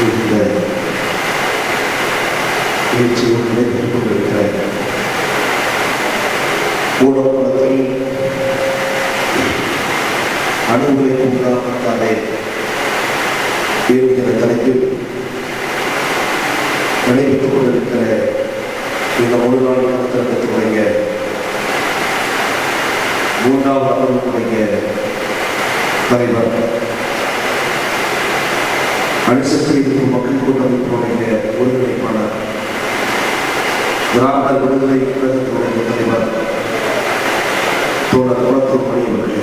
இந்த நிகழ்ச்சியோடு நடைபெற்றுக் கொண்டிருக்கிற ஊடகத்தில் அணுகுலை உண்டாமட்டாலே இருக்கிற தலைப்பில் நடைபெற்றுக் கொண்டிருக்கிற இந்த ஒரு நாள் நடத்தினுடைய மூன்றாவது அமர்வுடைய தலைவர் அணுசக்தி மக்கள் கூட்டமைப்பினுடைய ஒருங்கிணைப்பாளர் திராவிடர் விடுதலை கழகத்தினுடைய தலைவர் தோழர் குளத்தூர் மணி அவர்களே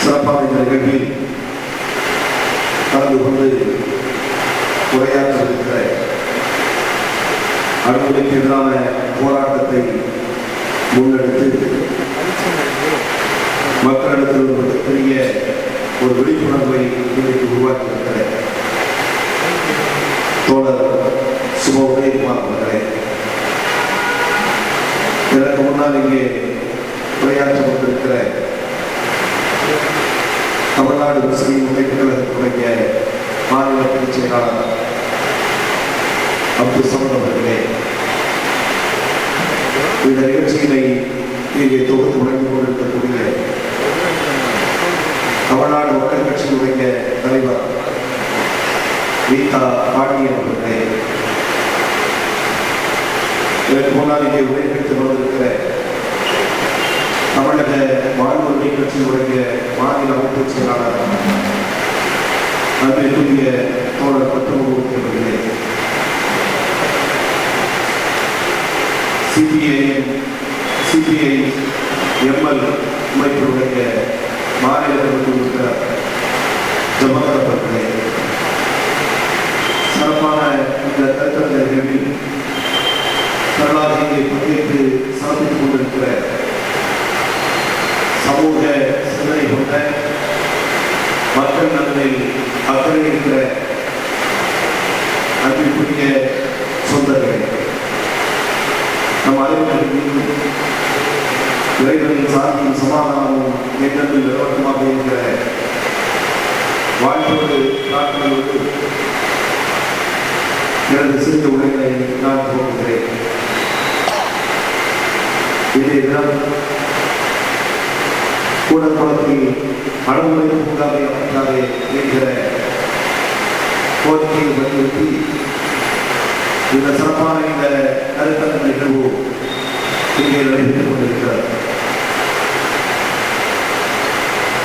சிறப்பாக இந்த நிகழ்வில் கலந்து கொண்டு உரையாற்றிருக்கிற இருக்கிற எதிரான போராட்டத்தை முன்னெடுத்து மக்களிடத்தில் ஒரு மிகப்பெரிய ஒரு விழிப்புணர்வை இன்றைக்கு உருவாக்கி இருக்கிற தோழர் சுப உதயகுமார் அவர்களே எனக்கு முன்னால் இங்கே உரையாற்ற கொண்டிருக்கிற தமிழ்நாடு முஸ்லீம் முன்னேற்ற கழகத்துடைய மாநில பொதுச் செயலாளர் அப்துல் சமன் அவர்களே இந்த நிகழ்ச்சியினை இங்கே தொகுத்து வழங்கிக் கொண்டிருக்கக்கூடிய தமிழ்நாடு மக்கள் கட்சியினுடைய தலைவர் கீதா பாண்டியன் அவர்களே. இதற்கு முன்னால் இங்கே உரையாற்றி கொண்டிருக்கிற தமிழக வாழ்வுரிமை கட்சியினுடைய மாநில அமைப்பு செயலாளர் அன்பிற்குரிய தோழர் பத்தொன்பது அவர்களே. சிபிஐ சிபிஐ எம்எல் அமைப்பினுடைய மாநில உறுப்பினர் ஜமகர் அவர்களே சிறப்பான இந்த கருத்தரங்க நிகழ்வில் வரலாற்றை பங்கேற்று சாதித்துக் கொண்டிருக்கிற சமூக சிந்தனை கொண்ட மக்கள் நலனில் அக்கறை இருக்கிற அன்பிற்குரிய சொந்தங்களே நம் அனைவருக்கும் இறைவனின் சாந்தியும் சமாதானமும் என்றென்று நிலவட்டமாக இருக்கிற வாழ்வது காட்டுவது எனது சிறிய உரைகளை நான் போகிறேன் இன்றைய தினம் கூடக்குளத்தில் அடமுறை பூங்காவை அமைக்காதே என்கிற கோரிக்கையை வலியுறுத்தி இந்த சிறப்பான இந்த கருத்தரங்க நிகழ்வு இங்கே நடைபெற்றுக் கொண்டிருக்கிறார்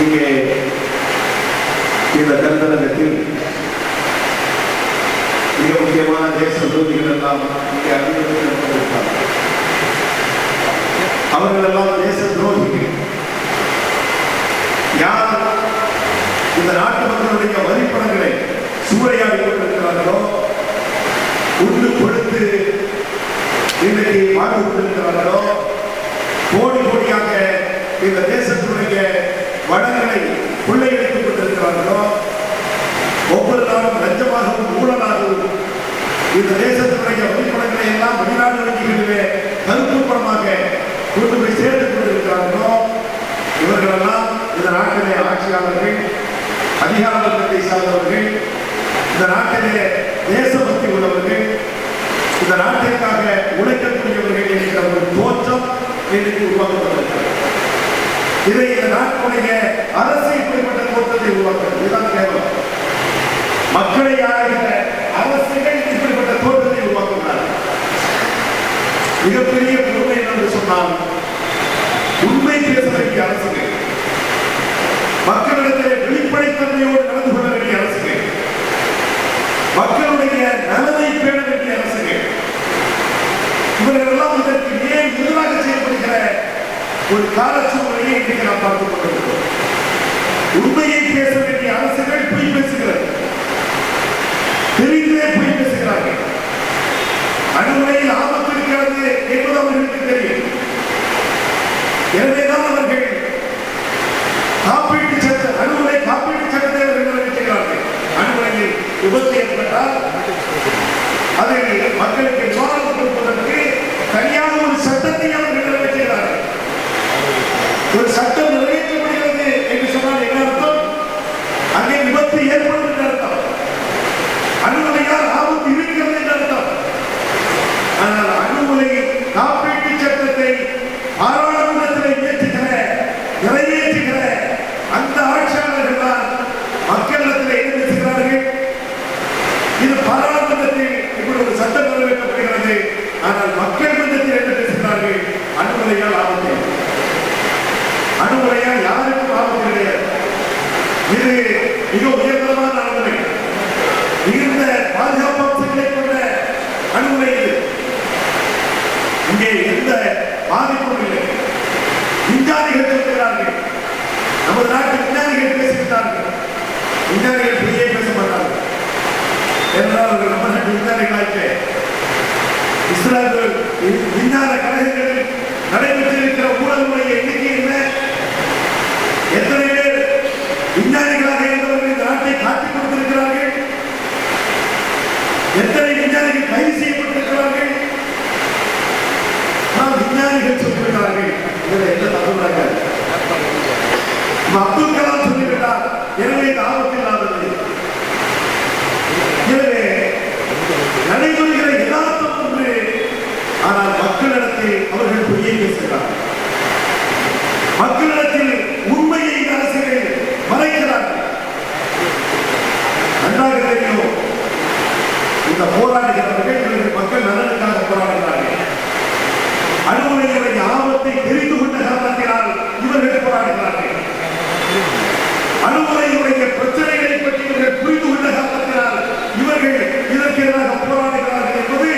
இங்கே இந்த கருத்தரங்கத்தில் மிக முக்கியமான தேச விரோதிகள் எல்லாம் இங்கே அறிவிக்கப்பட்டிருக்கிறார் அவர்கள் எல்லாம் தேச துரோகிகள். யார் இந்த நாட்டு மக்களுடைய வரிப்பணங்களை சூறையாடி கொண்டிருக்கிறார்களோ உண்டு கொடுத்து இன்றைக்கு வாழ்ந்து கொண்டிருக்கிறார்களோ கோடி கோடியாக இந்த தேசத்தினுடைய வளங்களை கொள்ளையடித்துக் கொண்டிருக்கிறார்களோ ஒவ்வொரு நாளும் லஞ்சமாகவும் ஊழலாகவும் இந்த தேசத்தினுடைய வரிப்பணங்களை எல்லாம் வெளிநாடு வங்கிகளிலே கருப்பு பணமாக கொண்டு போய் சேர்த்துக் கொண்டிருக்கிறார்களோ? இவர்களெல்லாம் இந்த நாட்டிலே ஆட்சியாளர்கள் அதிகார வர்க்கத்தை சார்ந்தவர்கள் இந்த நாட்டிலே தேசபக்தி உள்ளவர்கள் இந்த நாட்டிற்காக உழைக்கக்கூடியவர்கள் என்கிற ஒரு தோற்றம் இன்னைக்கு உருவாக்கப்பட்டிருக்கிறது. இதை இந்த நாட்டுடைய அரசு இப்படிப்பட்ட கூட்டத்தை உருவாக்குறது இதுதான் கேவலம். மக்களை ஆராய்கிற அரசுகள் இப்படிப்பட்ட தோற்றத்தை உருவாக்குகிறார்கள். மிகப்பெரிய பொறுமை என்று சொன்னால் உண்மை பேச வேண்டிய அரசுகள் மக்களிடத்தில் வெளிப்படைத்தன்மையோடு நடந்து கொள்ள வேண்டிய அரசுகள் மக்களுடைய நலனை பேண வேண்டிய அரசுகள் இவர்கள் எல்லாம் இதற்கு ஏன் எதிராக செயல்படுகிற ஒரு கால சூழ்நிலையை இன்றைக்கு நாம் பார்த்துக் கொண்டிருக்கிறோம். உண்மையை பேச வேண்டிய அரசுகள் பொய் பேசுகிறது தெரிந்தே பொய் பேசுகிறார்கள். அணுகுலையில் ஆபத்து இருக்கிறது என்பது அவர்களுக்கு தெரியும். எனவே அவர்கள் காப்பீட்டு சட்ட அணுகுலை காப்பீட்டு சட்டத்தை அவர்கள் நிறைவேற்றுகிறார்கள் அணுகுலையில் விபத்து ஏற்பட்டால் அதில் மக்களுக்கு நிவாரணம் கொடுப்பதற்கு தனியாக ஒரு சட்டத்தை அவர்கள் நிறைவேற்றுகிறார்கள் இது மிக உயர்தரமான அணுகுமுறை மிகுந்த பாதுகாப்பு அம்சங்களை கொண்ட அணுகுமுறை இது இங்கே எந்த பாதிப்பும் இல்லை விஞ்ஞானிகள் சொல்கிறார்கள் நமது நாட்டு விஞ்ஞானிகள் பேசுகிறார்கள் விஞ்ஞானிகள் வெளியே பேச மாட்டார்கள் என்றால் அவர்கள் விஞ்ஞானிகளாச்சு இஸ்லாமிய விஞ்ஞான கழகங்களில் நடைபெற்றிருக்கிற ஊழல்முறை எண்ணிக்கை என்ன? எத்தனை பேர் விஞ்ஞானிகளாக இருந்தவர்கள் இந்த நாட்டை காட்டிக் கொடுத்திருக்கிறார்கள்? எத்தனை விஞ்ஞானிகள் கைது செய்யப்பட்டிருக்கிறார்கள்? ஆனால் விஞ்ஞானிகள் சொல்கிறார்கள் இதில் எந்த தகவலாக அப்துல் கலாம் சொல்லிவிட்டார் எனவே இது இல்லாதது எனவே நடைபெறுகிற யதார்த்தம் ஒன்று ஆனால் மக்களிடத்தில் அவர்கள் பொய்யை பேசுகிறார்கள் மக்களிடத்தில் உண்மையை இந்த அரசுகள் மறைக்கிறார்கள் நன்றாக தெரியும் இந்த போராடுகிறவர்கள் இவர்கள் மக்கள் நலனுக்காக போராடுகிறார்கள் அனுமதிகளுடைய ஆபத்தை தெரிந்து கொண்ட காரணத்தினால் இவர்கள் போராடுகிறார்கள் அனுமதியுடைய பிரச்சனைகளை பற்றி இவர்கள் புரிந்து கொண்ட காரணத்தினால் இவர்கள் இதற்கு எதிராக போராடுகிறார்கள் என்பது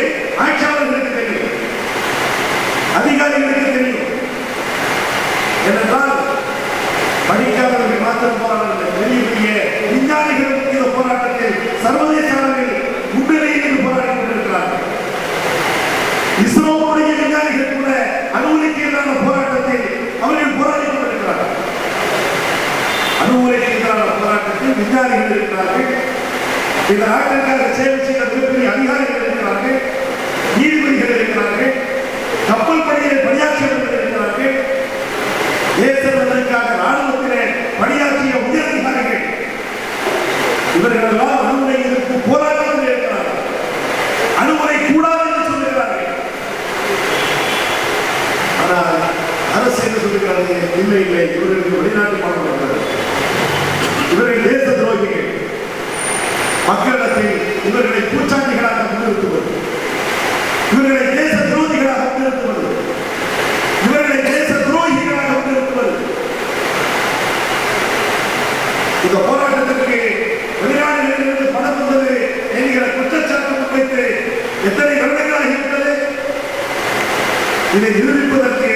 ஆட்சியாளர்களுக்கு தெரியும் அதிகாரிகளுக்கு தெரியும் ஏனென்றால் படிக்காதவர்கள் மாத்திரம் போராடவில்லை பெரிய பெரிய விஞ்ஞானிகள் இந்த போராட்டத்தில் சர்வதேச அளவில் முன்னிலையில் போராடி கொண்டிருக்கிறார்கள் இஸ்ரோவுடைய விஞ்ஞானிகள் கூட அணுகுலைக்கு எதிரான போராட்டத்தில் அவர்கள் போராடி கொண்டிருக்கிறார்கள் அணுகுலைக்கு எதிரான போராட்டத்தில் விஞ்ஞானிகள் இருக்கிறார்கள் இந்த நாட்டிற்காக சேவை செய்த மிகப்பெரிய அதிகாரிகள் இருக்கிறார்கள். நீதிபதிகள் இருக்கிறார்கள். கப்பல் பணியில் பணியாற்றியவர்கள் இருக்கிறார்கள். தேச நலனுக்காக ராணுவத்திலே பணியாற்றிய உயர் அதிகாரிகள். இவர்கள் எல்லாம் அணுகுலை எதிர்ப்பு போராட்டத்தில் இருக்கிறார்கள். அணுகுலை கூடாது என்று சொல்லுகிறார்கள் ஆனால் அரசு என்ன சொல்லுகிறார்கள் இல்லை இல்லை. இவர்கள் வெளிநாட்டு பணம் இருக்கிறது இவர்கள் தேச துரோகிகள் மக்களிடத்தில் இவர்களை பூச்சாண்டிகளாக முன்னிறுத்துவது இவர்களை தேச துரோகிகளாக முன்னிறுத்துவது இவர்களை தேச துரோகிகளாக முன்னிறுத்துவது இந்த போராட்டத்திற்கு வெளிநாடுகளிலிருந்து பணம் வந்தது என்கிற குற்றச்சாட்டு முன்வைத்து எத்தனை வருடங்களாக இருக்கிறது இதை நிரூபிப்பதற்கு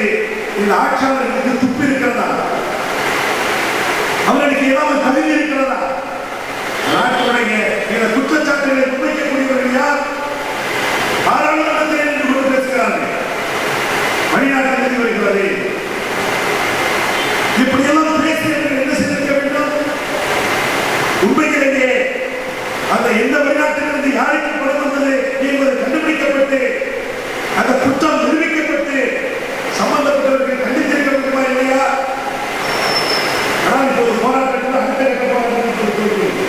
இந்த ஆட்சியாளர்களுக்கு துப்பு இருக்கிறதா அவர்களுக்கு ஏதாவது தகுதி இருக்கிறதா? நாட்டுடைய இந்த குற்றச்சாட்டுகளை முன்வைக்கக்கூடியவர்கள் யார்? பாராளுமன்றத்தில் என்று கொண்டு பேசுகிறார்கள். வெளிநாட்டில் இருந்து வருகிறது. இப்படியெல்லாம் பேசியவர்கள் என்ன செய்திருக்க வேண்டும்? உண்மையிலேயே அந்த எந்த வெளிநாட்டிலிருந்து யாருக்கு பணம் வந்தது என்பது கண்டுபிடிக்கப்பட்டு அந்த குற்றம் நிரூபிக்கப்பட்டு சம்பந்தப்பட்டவர்கள் கண்டித்திருக்க வேண்டுமா இல்லையா ஆனால் இப்போது போராட்டத்தில் அடுத்த கட்ட போராட்டத்தில் கொடுத்திருக்கிறது.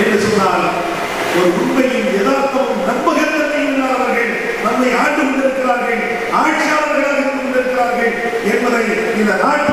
என்று சொன்னால் ஒரு உண்மையும் யதார்த்தமும் நம்பகத்தன்மையும் இல்லாதவர்கள் நம்மை ஆண்டு கொண்டிருக்கிறார்கள் ஆட்சியாளர்களாக இருந்து கொண்டிருக்கிறார்கள் என்பதை இந்த நாட்டு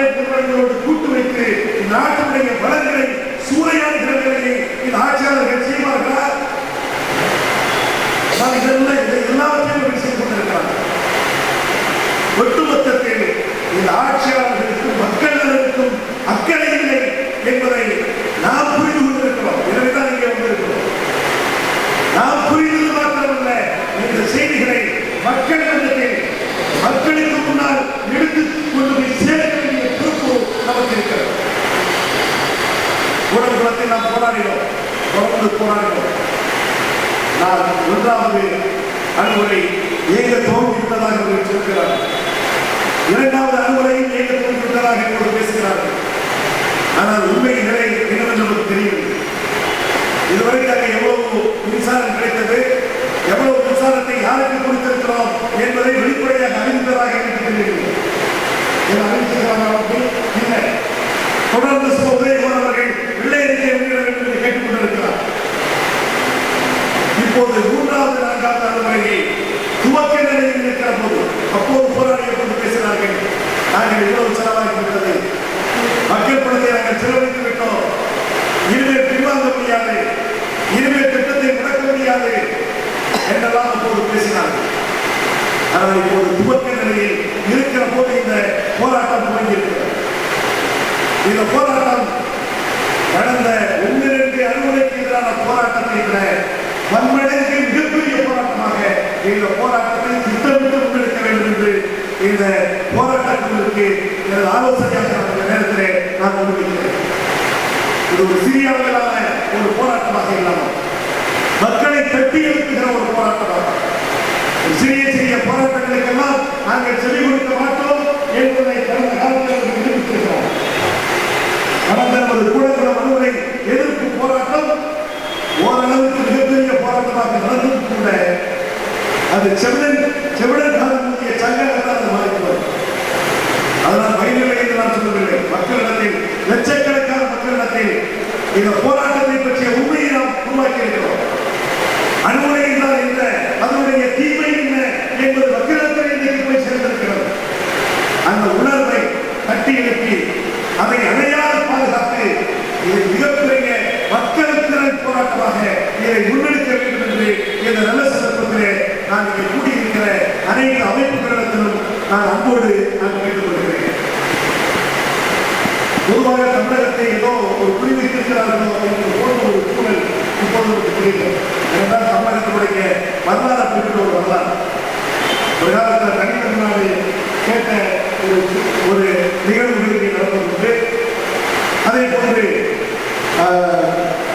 கார்பரேட் நிறுவனங்களோடு கூட்டு வைத்து நாட்டினுடைய வளங்களை சூறையாடுகிற வேலையை இது ஆட்சியாளர்கள் செய்வார்களா இதை எல்லாவற்றையும் செய்து கொண்டிருக்கிறார். ஒட்டுமொத்தத்தில் இந்த ஆட்சியாளர்களுக்கும் மக்கள் அக்கறை இல்லை என்பதை நாம் புரிந்து கொண்டிருக்கிறோம். எனவேதான் இங்கே வந்திருக்கிறோம். நாம் புரிந்தது மாத்திரமல்ல இந்த செய்திகளை மக்கள் மக்களுக்கு முன்னால் எடுத்து கொண்டு போய் நமக்கு இருக்கிறது உடல்புலத்தை நாம் போராடினோம். தொடர்ந்து போராடினோம். நான் ஒன்றாவது அணுகுறை இயங்க தோன்றிவிட்டதாக என்று சொல்கிறார் இரண்டாவது அணுகுறையும் இயங்க தோன்றிவிட்டதாக என்று பேசுகிறார்கள். ஆனால் உண்மை என்னவென்று ஆனால் இப்போது துவக்க நிலையில் இருக்கிற போது இந்த போராட்டம் துவங்கியிருக்கிறது இந்த போராட்டம் கடந்த ஒன்றிரண்டு அறுவடைக்கு எதிரான போராட்டத்தை விட பன்மடங்கு மிகப்பெரிய போராட்டமாக இந்த போராட்டத்தை திட்டமிட்டு முன்னெடுக்க வேண்டும் என்று இந்த போராட்டங்களுக்கு எனது ஆலோசனையாக நான் இந்த நான் முன்வைக்கிறேன் இது ஒரு சிறிய அளவிலான ஒரு போராட்டமாக இல்லாமல் மக்களை தட்டி எழுப்புகிற ஒரு போராட்டமாக சிறிய சிறிய போராட்டங்களுக்கெல்லாம் நாங்கள் செவி கொடுக்க மாட்டோம் என்பதை கடந்த காலத்தில் நிரூபித்திருக்கிறோம். கடந்த நமது கூடங்குளம் அனுமதி எதிர்ப்பு போராட்டம் ஓரளவுக்கு மிகப்பெரிய போராட்டமாக நடந்தும் கூட அது செவிடன் செவிடன் காலக்கூடிய சங்கங்கள் தான் அது மாறிப்போம் அதனால் வயநிலை என்று நான் சொல்லவில்லை. மக்களிடத்தில் லட்சக்கணக்கான மக்களிடத்தில் இந்த போராட்டத்தை பற்றிய உண்மையை நாம் உருவாக்கி இருக்கிறோம் அனுமதி என்றால் என்ன அதனுடைய தீவிர என்ன என்பது மக்களிடத்தில் இன்றைக்கு போய் சேர்ந்திருக்கிறது அந்த உணர்வை தட்டி எழுப்பி அதை அடையாள பாதுகாத்து இது மிகப்பெரிய மக்கள் திறன் போராட்டமாக இதை முன்னெடுக்க வேண்டும் என்று இந்த நல்ல சந்தர்ப்பத்திலே நான் இங்கே கூட்டியிருக்கிற அனைத்து அமைப்புகளிடத்திலும் நான் அன்போடு நான் கேட்டுக்கொள்கிறேன் பொதுவாக தமிழகத்தை ஏதோ ஒரு குடிமைத்திருக்கிறார்களோ என்று போன்ற ஒரு சூழல் இப்போது நமக்கு புரியும் ஏனென்றால் தமிழகத்தினுடைய வரலாறு குறிப்பிட்ட ஒரு வரலாறு. ஒரு காலத்தில் தனித்தமிழ்நாடு கேட்ட ஒரு ஒரு நிகழ்வுகளுக்கு நடந்தது அதே போன்று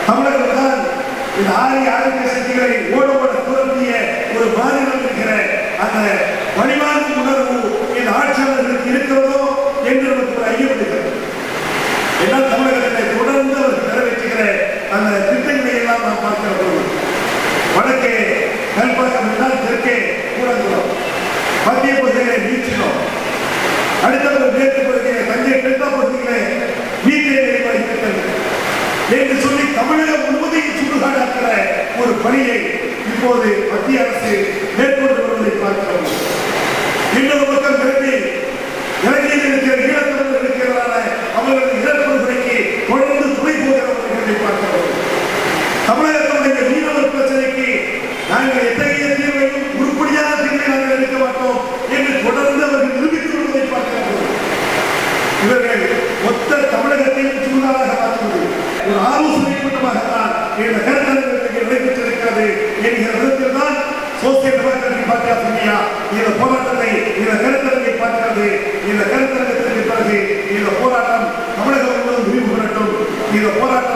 தமிழக இந்த ஆரிய ஆரோக்கிய சக்திகளை ஓட துரத்திய ஒரு மாநிலம் இருக்கிற அந்த வழிவாங்கும் உணர்வு இந்த ஆட்சியாளர்களுக்கு இருக்கிறதோ என்று நமக்கு ஒரு ஐயம் இருக்கிறது. எல்லாம் தமிழகத்தில் தொடர்ந்து அவர் நிறைவேற்றுகிற அந்த திட்டங்களை எல்லாம் நாம் பார்க்கிற போது வடக்கே கல்பாக்கம் என்றால் தெற்கே கூடங்குளம் மத்திய பகுதியிலே நீச்சினோம் அடுத்தவர் மேற்கு பகுதியிலே தஞ்சை டெல்டா பகுதியிலே தமிழகம் முழுவதையும் சுடுகாடாக்கிற ஒரு பணியை இப்போது மத்திய அரசு மேற்கொண்டு வருவதை பார்க்கிறோம். இன்னொரு பக்கம் விரைவி இலங்கையில் இருக்கிற ஈழத்தமிழர் இருக்கிறதான அவர்களது இழப்புகளுக்கு தொடர்ந்து துணை போகிறவர்களை பார்க்கிறோம். தமிழக மீனவர் பிரச்சனைக்கு நாங்கள் எத்தகைய தீர்வையும் உருப்படியான தீர்வை நாங்கள் எடுக்க மாட்டோம் என்று தொடர்ந்து அவர்கள் நிரூபித்து வருவதை பார்க்கிறோம் இவர்கள் மொத்த தமிழகத்தையும் சூழலாக மாற்றுவது ஒரு ஆலோசனை கூட்டமாகத்தான் இந்த கருத்தரங்களுக்கு நடைபெற்றிருக்கிறது என்கிற விதத்தில் தான் சோசியல் இந்தியா இந்த போராட்டத்தை இந்த கருத்தரங்கை பார்க்கிறது இந்த கருத்தரங்கத்திற்கு பிறகு இந்த போராட்டம் தமிழகம் முழுவதும் விரிவு பெறட்டும் இந்த போராட்டம்